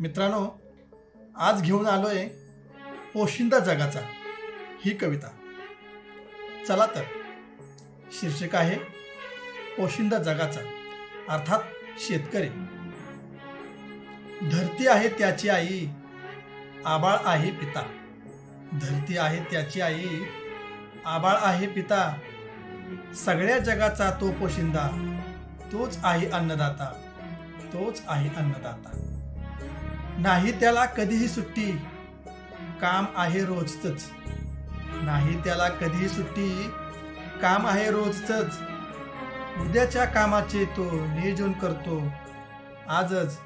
मित्रांनो आज घेऊन आलोय पोशिंदा जगाचा ही कविता. चला तर शीर्षक आहे पोशिंदा जगाचा अर्थात शेतकरी. धरती आहे त्याची आई आबाळ आहे पिता. धरती आहे त्याची आई आबाळ आहे पिता. सगळ्या जगाचा तो पोशिंदा तोच आहे अन्नदाता तोच आहे अन्नदाता. नाही त्याला कधीही सुट्टी. काम आहे रोजच नाही त्याला कधीही सुट्टी. काम आहे रोजच उद्याच्या कामाचे तो नियोजन करतो. आजच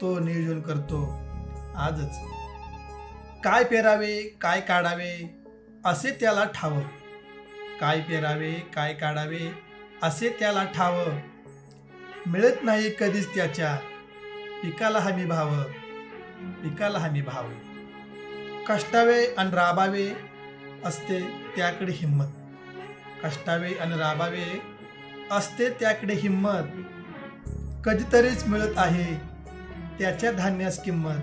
तो नियोजन करतो. आजच. काय पेरावे काय काढावे असे त्याला ठाव. काय पेरावे काय काढावे असे त्याला ठाव. मिळत नाही कधीच त्याच्या पिकाला हमी भावं. पिकाला हमी भावे. कष्टावे आणि राबावे असते त्याकडे हिंमत. कष्टावे आणि राबावे असते त्याकडे हिंमत. कधीतरीच मिळत आहे त्याच्या धान्यास किंमत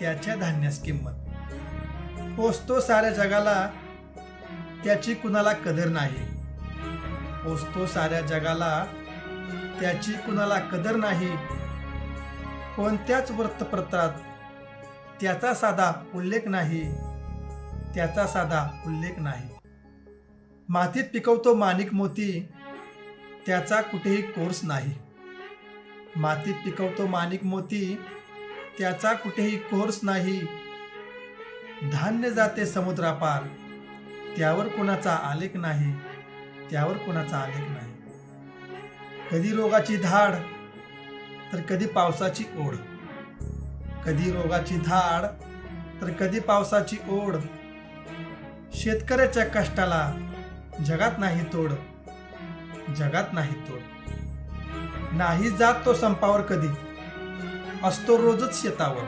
त्याच्या धान्यास किंमत. पोचतो साऱ्या जगाला त्याची कुणाला कदर नाही. पोचतो साऱ्या जगाला त्याची कुणाला कदर नाही. कोणत्याच वृत्तपत्रात त्याचा साधा उल्लेख नाही. त्याचा साधा उल्लेख नाही. मातीत पिकवतो माणिक मोती त्याचा कुठेही कोर्स नाही. मातीत पिकवतो माणिक मोती त्याचा कुठेही कोर्स नाही. धान्य जाते समुद्रापार त्यावर कोणाचा आलेख नाही त्यावर कोणाचा आलेख नाही. कधी रोगाची धाड तर कधी पावसाची ओढ. कधी रोगाची धाड तर कधी पावसाची ओढ. शेतकऱ्याच्या कष्टाला जगात नाही तोड जगात नाही तोड. नाही जात तो संपावर कधी असतो रोजच शेतावर.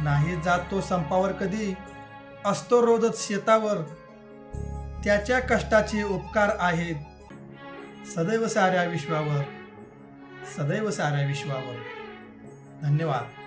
नाही जात तो संपावर कधी असतो रोजच शेतावर. त्याच्या कष्टाचे उपकार आहेत सदैव साऱ्या विश्वावर सदैव साऱ्या विश्वावर. धन्यवाद.